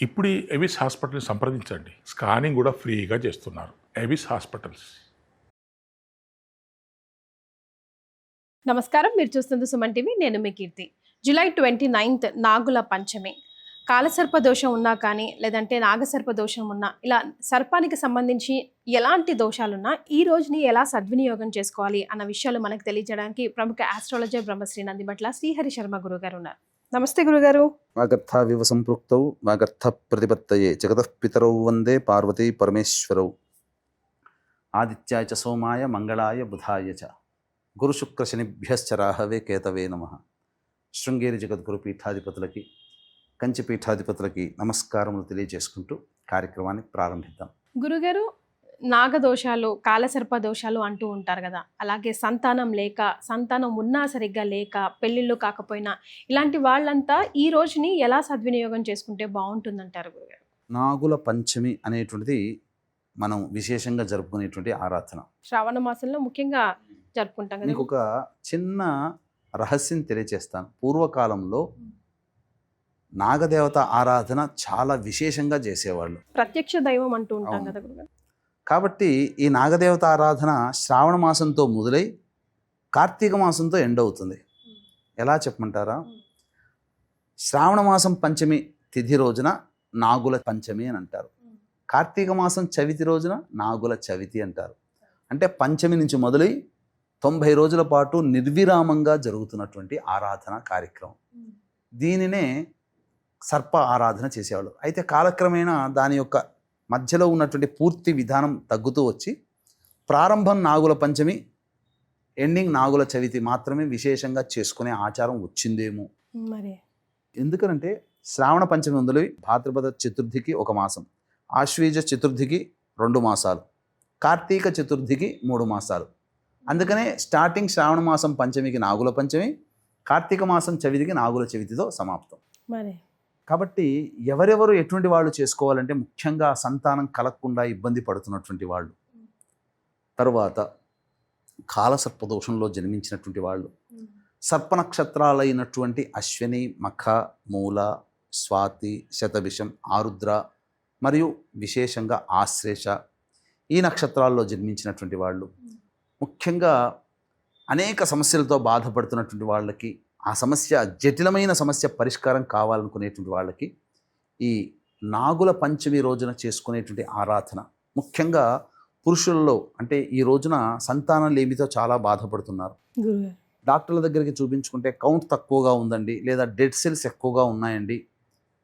ఇప్పుడు ఎవిస్ హాస్పిటల్ని సంప్రదించండి. స్కానింగ్ కూడా ఫ్రీగా చేస్తున్నారు. Avis hospitals. నమస్కారం. మీరు చూస్తుంది సుమన్ టీవీ. నేను మీ Keerthi. July twenty ninth Nagula Panchami. కాలసర్ప దోషం ఉన్నా కానీ లేదంటే నాగసర్ప దోషం ఉన్నా ఇలా సర్పానికి సంబంధించి ఎలాంటి దోషాలున్నా ఈ రోజుని ఎలా సద్వినియోగం చేసుకోవాలి అన్న విషయాలు మనకు తెలియజేయడానికి ప్రముఖ ఆస్ట్రాలజర్ బ్రహ్మశ్రీ నందిమట్ల శ్రీహరి శర్మ గురుగారు ఉన్నారు. నమస్తే గురుగారు. వాగర్థావివ సంపృక్తౌ వాగర్థ ప్రతిపత్తయే జగతః పితరౌ వందే పార్వతీ పరమేశ్వరౌ. ఆదిత్యాయ చ సోమాయ మంగళాయ బుధాయ చ. గురుశుక్రశనిభ్యశ్చ రాహవే కేతవే నమ. శృంగేరి జగద్గురు పీఠాధిపతులకి కంచి పీఠాధిపతులకి నమస్కారములు తెలియజేసుకుంటూ కార్యక్రమాన్ని ప్రారంభిద్దాం. గురుగారు నాగదోషాలు కాలసర్ప దోషాలు అంటూ ఉంటారు కదా. అలాగే సంతానం లేక సంతానం ఉన్నా సరిగ్గా లేక పెళ్ళిళ్ళు కాకపోయినా ఇలాంటి వాళ్ళంతా ఈ రోజుని ఎలా సద్వినియోగం చేసుకుంటే బాగుంటుందంటారు గురుగారు నాగుల పంచమి అనేటువంటిది మనం విశేషంగా జరుపుకునేటువంటి ఆరాధన. శ్రావణ మాసంలో ముఖ్యంగా జరుపుకుంటాం కదా. ఒక చిన్న రహస్యం తెలియచేస్తాను. పూర్వకాలంలో నాగదేవత ఆరాధన చాలా విశేషంగా చేసేవాళ్ళు. ప్రత్యక్ష దైవం అంటూ ఉంటాం. కదా కాబట్టి ఈ నాగదేవత ఆరాధన శ్రావణ మాసంతో మొదలై కార్తీక మాసంతో ఎండ్ అవుతుంది. ఎలా చెప్పమంటారా? శ్రావణ మాసం పంచమి తిథి రోజున నాగుల పంచమి అని అంటారు. కార్తీక మాసం చవితి రోజున నాగుల చవితి అంటారు. అంటే పంచమి నుంచి మొదలై తొంభై రోజుల పాటు నిర్విరామంగా జరుగుతున్నటువంటి ఆరాధన కార్యక్రమం. దీనినే సర్ప ఆరాధన చేసేవాళ్ళు. అయితే కాలక్రమేణా దాని యొక్క మధ్యలో ఉన్నటువంటి పూర్తి విధానం తగ్గుతూ వచ్చి ప్రారంభం నాగుల పంచమి ఎండింగ్ నాగుల చవితి మాత్రమే విశేషంగా చేసుకునే ఆచారం వచ్చిందేమో. మరి ఎందుకనంటే శ్రావణ పంచమి మొదలు భాద్రపద చతుర్థికి ఒక మాసం ఆశ్వీజ చతుర్థికి రెండు మాసాలు కార్తీక చతుర్థికి మూడు మాసాలు. అందుకనే స్టార్టింగ్ శ్రావణ మాసం పంచమికి నాగుల పంచమి కార్తీక మాసం చవితికి నాగుల చవితితో సమాప్తం. మరి కాబట్టి ఎవరెవరు ఎటువంటి వాళ్ళు చేసుకోవాలంటే ముఖ్యంగా సంతానం కలగకుండా ఇబ్బంది పడుతున్నటువంటి వాళ్ళు. తరువాత కాలసర్పదోషంలో జన్మించినటువంటి వాళ్ళు. సర్ప నక్షత్రాలైనటువంటి అశ్విని మఖ మూల స్వాతి శతభిషం ఆరుద్ర మరియు విశేషంగా ఆశ్లేష ఈ నక్షత్రాల్లో జన్మించినటువంటి వాళ్ళు. ముఖ్యంగా అనేక సమస్యలతో బాధపడుతున్నటువంటి వాళ్ళకి ఆ సమస్య జటిలమైన సమస్య పరిష్కారం కావాలనుకునేటువంటి వాళ్ళకి ఈ నాగుల పంచమి రోజున చేసుకునేటువంటి ఆరాధన. ముఖ్యంగా పురుషుల్లో అంటే ఈ రోజున సంతానం లేమితో చాలా బాధపడుతున్నారు. డాక్టర్ల దగ్గరికి చూపించుకుంటే కౌంట్ తక్కువగా ఉందండి లేదా డెడ్ సెల్స్ ఎక్కువగా ఉన్నాయండి.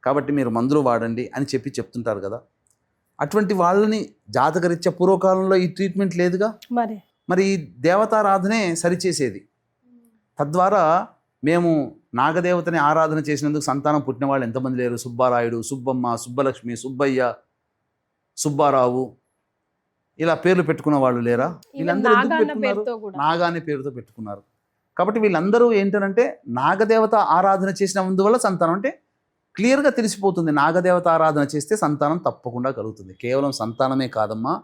కాబట్టి మీరు మందులు వాడండి అని చెప్పి చెప్తుంటారు కదా. అటువంటి వాళ్ళని జాతకరీత్యా పూర్వకాలంలో ఈ ట్రీట్మెంట్ లేదుగా? మరి. మరి ఈ దేవతారాధనే సరిచేసేది. తద్వారా మేము నాగదేవతని ఆరాధన చేసినందుకు సంతానం పుట్టిన వాళ్ళు ఎంతమంది లేరు? సుబ్బారాయుడు సుబ్బమ్మ సుబ్బలక్ష్మి సుబ్బయ్య సుబ్బారావు ఇలా పేర్లు పెట్టుకున్న వాళ్ళు లేరా? వీళ్ళందరూ పెట్టుకున్నారు? నాగా అనే పేరుతో పెట్టుకున్నారు. కాబట్టి వీళ్ళందరూ ఏంటంటే నాగదేవత ఆరాధన చేసినందువల్ల సంతానం అంటే క్లియర్గా తెలిసిపోతుంది. నాగదేవత ఆరాధన చేస్తే సంతానం తప్పకుండా కలుగుతుంది. కేవలం సంతానమే కాదమ్మా.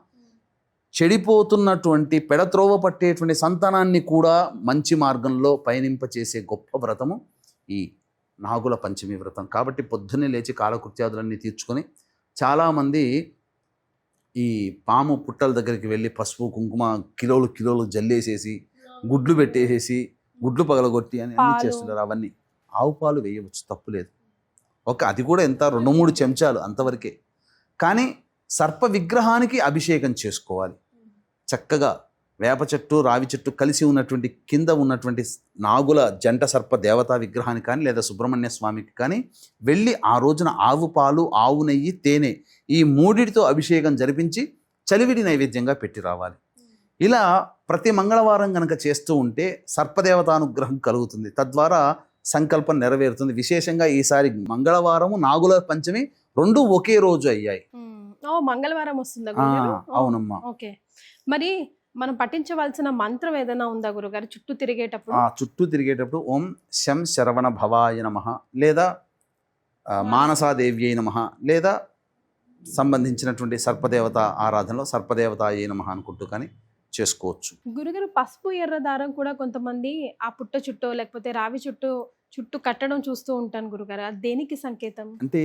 చెడిపోతున్నటువంటి పెడత్రోవ పట్టేటువంటి సంతానాన్ని కూడా మంచి మార్గంలో పయనింప చేసే గొప్ప వ్రతము ఈ నాగుల పంచమి వ్రతం. కాబట్టి పొద్దున్నే లేచి కాలకృత్యాదులన్నీ తీర్చుకొని చాలామంది ఈ పాము పుట్టల దగ్గరికి వెళ్ళి పసుపు కుంకుమ కిలోలు కిలోలు జల్లేసేసి గుడ్లు పెట్టేసేసి గుడ్లు పగలగొట్టి అని అన్ని. చేస్తుంటారు. అవన్నీ ఆవు పాలు వేయవచ్చు తప్పులేదు ఒక అది కూడా ఎంత రెండు మూడు చెంచాలు అంతవరకే. కానీ సర్ప విగ్రహానికి అభిషేకం చేసుకోవాలి. చక్కగా వేప చెట్టు రావి చెట్టు కలిసి ఉన్నటువంటి కింద ఉన్నటువంటి నాగుల జంట సర్ప దేవతా విగ్రహానికి కానీ లేదా సుబ్రహ్మణ్య స్వామికి కానీ వెళ్ళి ఆ రోజున ఆవు పాలు ఆవు నెయ్యి తేనె ఈ మూడిటితో అభిషేకం జరిపించి చలివిడి నైవేద్యంగా పెట్టి రావాలి. ఇలా ప్రతి మంగళవారం కనుక చేస్తూ ఉంటే సర్పదేవతానుగ్రహం కలుగుతుంది. తద్వారా సంకల్పం నెరవేరుతుంది. విశేషంగా ఈసారి మంగళవారము నాగుల పంచమి రెండు ఒకే రోజు అయ్యాయి. మంగళవారం వస్తుందా అవునమ్మా. ఓకే. మరి మనం పఠించవలసిన మంత్రం ఏదైనా ఉందా గురుగారు? చుట్టూ తిరిగేటప్పుడు? ఆ చుట్టూ తిరిగేటప్పుడు ఓం శం శరవణ భవాయ నమ లేదా మానసాదేవ్యై నమ లేదా సంబంధించినటువంటి సర్పదేవత ఆరాధనలో సర్పదేవత అయ్యే నమ అనుకుంటూ కానీ చేసుకోవచ్చు. గురుగారు పసుపు ఎర్ర దారం కూడా కొంతమంది ఆ పుట్ట చుట్టూ లేకపోతే రావి చుట్టూ చుట్టూ కట్టడం చూస్తూ ఉంటాను గురుగారు. అది దేనికి సంకేతం? అంటే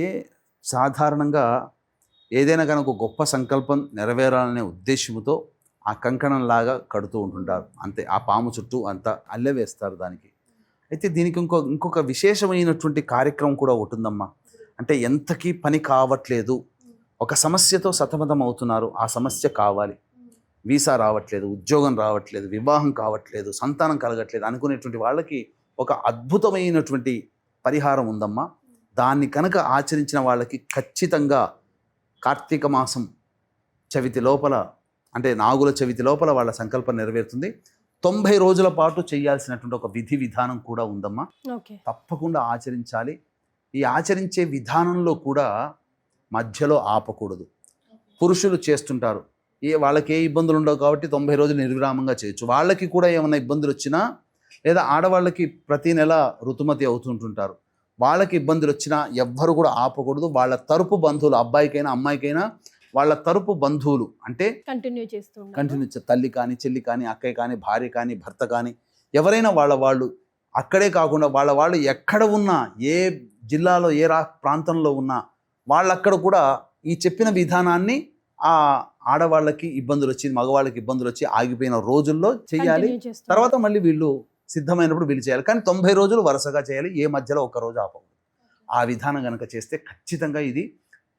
సాధారణంగా ఏదైనా కనుక గొప్ప సంకల్పం నెరవేరాలనే ఉద్దేశంతో ఆ కంకణంలాగా కడుతూ ఉంటుంటారు. అంతే ఆ పాము చుట్టూ అంతా అల్లె వేస్తారు దానికి. అయితే దీనికి ఇంకో ఇంకొక విశేషమైనటువంటి కార్యక్రమం కూడా ఉంటుందమ్మా అంటే ఎంతకీ పని కావట్లేదు ఒక సమస్యతో సతమతం అవుతున్నారు ఆ సమస్య కావాలి. వీసా రావట్లేదు ఉద్యోగం రావట్లేదు వివాహం కావట్లేదు సంతానం కలగట్లేదు అనుకునేటువంటి వాళ్ళకి ఒక అద్భుతమైనటువంటి పరిహారం ఉందమ్మా. దాన్ని కనుక ఆచరించిన వాళ్ళకి ఖచ్చితంగా కార్తీక మాసం చవితి లోపల అంటే నాగుల చవితి లోపల వాళ్ళ సంకల్పం నెరవేరుతుంది. తొంభై రోజుల పాటు చేయాల్సినటువంటి ఒక విధి విధానం కూడా ఉందమ్మా. తప్పకుండా ఆచరించాలి. ఈ ఆచరించే విధానంలో కూడా మధ్యలో ఆపకూడదు. పురుషులు చేస్తుంటారు. ఏ వాళ్ళకి ఏ ఇబ్బందులు ఉండవు కాబట్టి తొంభై రోజులు నిర్విరామంగా చేయొచ్చు. వాళ్ళకి కూడా ఏమైనా ఇబ్బందులు వచ్చినా లేదా ఆడవాళ్ళకి ప్రతి నెల ఋతుమతి అవుతుంటుంటారు. వాళ్ళకి ఇబ్బందులు వచ్చినా ఎవ్వరు కూడా ఆపకూడదు. వాళ్ళ తరపు బంధువులు అబ్బాయికైనా అమ్మాయికైనా వాళ్ళ తరపు బంధువులు అంటే కంటిన్యూ చేస్తూ. కంటిన్యూ తల్లి కానీ చెల్లి కానీ అక్కయ్య కానీ భార్య కానీ భర్త కానీ ఎవరైనా వాళ్ళ వాళ్ళు అక్కడే కాకుండా వాళ్ళ వాళ్ళు ఎక్కడ ఉన్నా ఏ జిల్లాలో ఏ రా ప్రాంతంలో ఉన్నా వాళ్ళక్కడ కూడా ఈ చెప్పిన విధానాన్ని ఆ ఆడవాళ్ళకి ఇబ్బందులు వచ్చి మగవాళ్ళకి ఇబ్బందులు వచ్చి ఆగిపోయిన రోజుల్లో చేయాలి తర్వాత మళ్ళీ వీళ్ళు సిద్ధమైనప్పుడు వీళ్ళు చేయాలి. కానీ తొంభై రోజులు వరుసగా చేయాలి. ఏ మధ్యలో ఒక రోజు ఆపకూడదు. ఆ విధానం కనుక చేస్తే ఖచ్చితంగా ఇది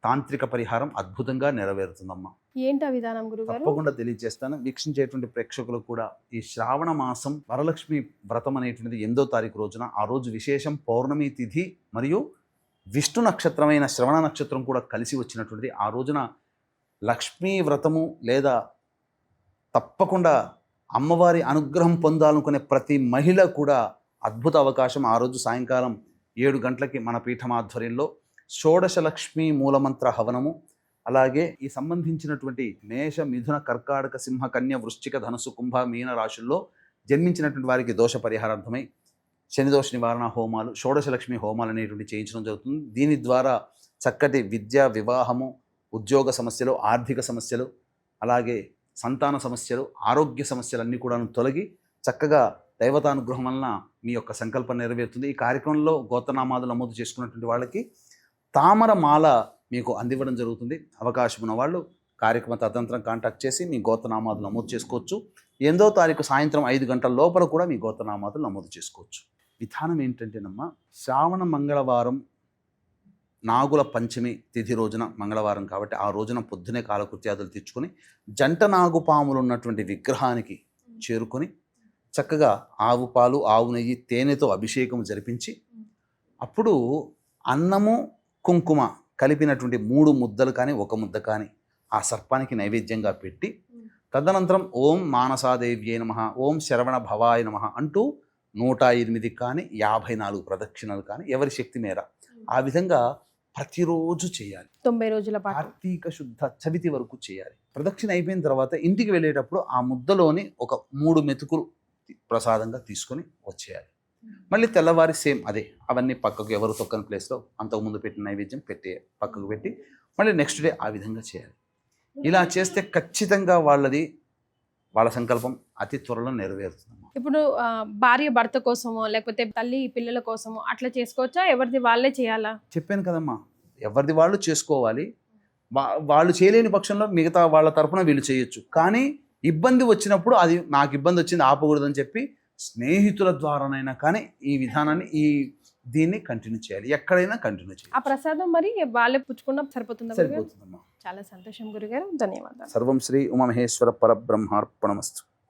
తాంత్రిక పరిహారం అద్భుతంగా నెరవేరుతుందమ్మా. ఏంటి ఆ విధానం గురుగారు? తప్పకుండా తెలియజేస్తాను. వీక్షించేటువంటి ప్రేక్షకులకు కూడా ఈ శ్రావణ మాసం వరలక్ష్మి వ్రతం అనేటువంటిది ఎనిమిదో తారీఖు రోజున ఆ రోజు విశేషం పౌర్ణమి తిథి మరియు విష్ణు నక్షత్రమైన శ్రవణ నక్షత్రం కూడా కలిసి వచ్చినటువంటిది ఆ రోజున లక్ష్మీ వ్రతము లేదా తప్పకుండా అమ్మవారి అనుగ్రహం పొందాలనుకునే ప్రతి మహిళ కూడా అద్భుత అవకాశం ఆ రోజు సాయంకాలం ఏడు గంటలకి మన పీఠం ఆధ్వర్యంలో షోడశ లక్ష్మీ మూలమంత్ర హవనము. అలాగే ఈ సంబంధించినటువంటి మేష మిథున కర్కాటక సింహ కన్య వృశ్చిక ధనుసు కుంభ మీన రాశుల్లో జన్మించినటువంటి వారికి దోష పరిహారార్థమై శనిదోష నివారణ హోమాలు షోడశ లక్ష్మి హోమాలు అనేటువంటి చేయించడం జరుగుతుంది. దీని ద్వారా చక్కటి విద్య వివాహము ఉద్యోగ సమస్యలు ఆర్థిక సమస్యలు అలాగే సంతాన సమస్యలు ఆరోగ్య సమస్యలన్నీ కూడా తొలగి చక్కగా దైవతానుగ్రహం వలన మీ యొక్క సంకల్పం నెరవేరుతుంది. ఈ కార్యక్రమంలో గోతనామాలు నమోదు చేసుకున్నటువంటి వాళ్ళకి తామర మాల మీకు అందివ్వడం జరుగుతుంది. అవకాశం ఉన్న వాళ్ళు కార్యక్రమ తదంతరం కాంటాక్ట్ చేసి మీ గోతనామాలు నమోదు చేసుకోవచ్చు. ఎనిమిదో తారీఖు సాయంత్రం ఐదు గంటల లోపల కూడా మీ గోతనామాలు నమోదు చేసుకోవచ్చు. విధానం ఏంటంటేనమ్మా శ్రావణ మంగళవారం నాగుల పంచమి తిథి రోజున మంగళవారం కాబట్టి ఆ రోజున పొద్దునే కాలకృత్యాదులు తెచ్చుకొని జంట నాగుపాములు ఉన్నటువంటి విగ్రహానికి చేరుకొని చక్కగా ఆవు పాలు ఆవు నెయ్యి తేనెతో అభిషేకం జరిపించి అప్పుడు అన్నము కుంకుమ కలిపినటువంటి మూడు ముద్దలు కానీ ఒక ముద్ద కానీ ఆ సర్పానికి నైవేద్యంగా పెట్టి తదనంతరం ఓం మానసాదేవ్యే నమ ఓం శరవణ భవాయ నమ అంటూ నూట ఎనిమిది కానీ యాభై నాలుగు ప్రదక్షిణలు కానీ ఎవరి శక్తి మేర ఆ విధంగా ప్రతిరోజు చేయాలి. తొంభై రోజుల పాటు. కార్తీక శుద్ధ చవితి వరకు చేయాలి. ప్రదక్షిణ అయిపోయిన తర్వాత ఇంటికి వెళ్ళేటప్పుడు ఆ ముద్దలోని ఒక మూడు మెతుకులు ప్రసాదంగా తీసుకొని వచ్చేయాలి. మళ్ళీ తెల్లవారి సేమ్ అదే అవన్నీ పక్కకు ఎవరు తొక్కని ప్లేస్లో అంతకుముందు పెట్టిన నైవేద్యం పెట్టి పక్కకు పెట్టి మళ్ళీ నెక్స్ట్ డే ఆ విధంగా చేయాలి. ఇలా చేస్తే ఖచ్చితంగా వాళ్ళది వాళ్ళ సంకల్పం అతి త్వరలో నెరవేరుతుందమ్మా ఇప్పుడు ఆ, భార్య భర్త కోసమో లేకపోతే తల్లి పిల్లల కోసమో అట్లా చేసుకోవచ్చా? ఎవరిది వాళ్ళే చేయాలా? చెప్పాను కదమ్మా. ఎవరిది వాళ్ళు చేసుకోవాలి. వాళ్ళు చేయలేని పక్షంలో మిగతా వాళ్ళ తరపున వీళ్ళు చేయొచ్చు. కానీ ఇబ్బంది వచ్చినప్పుడు అది నాకు ఇబ్బంది వచ్చింది ఆపకూడదని చెప్పి స్నేహితుల ద్వారానైనా కానీ ఈ విధానాన్ని ఈ దీన్ని కంటిన్యూ చేయాలి. ఎక్కడైనా కంటిన్యూ ఆ చేయాలి ప్రసాదం మరి వాళ్ళే పుచ్చుకున్నా సరిపోతుందా సరిపోతుందమ్మా. చాలా సంతోషం గురుగారు. ధన్యవాదాలు. సర్వం శ్రీ ఉమామహేశ్వర పరబ్రహ్మార్పణమస్తు.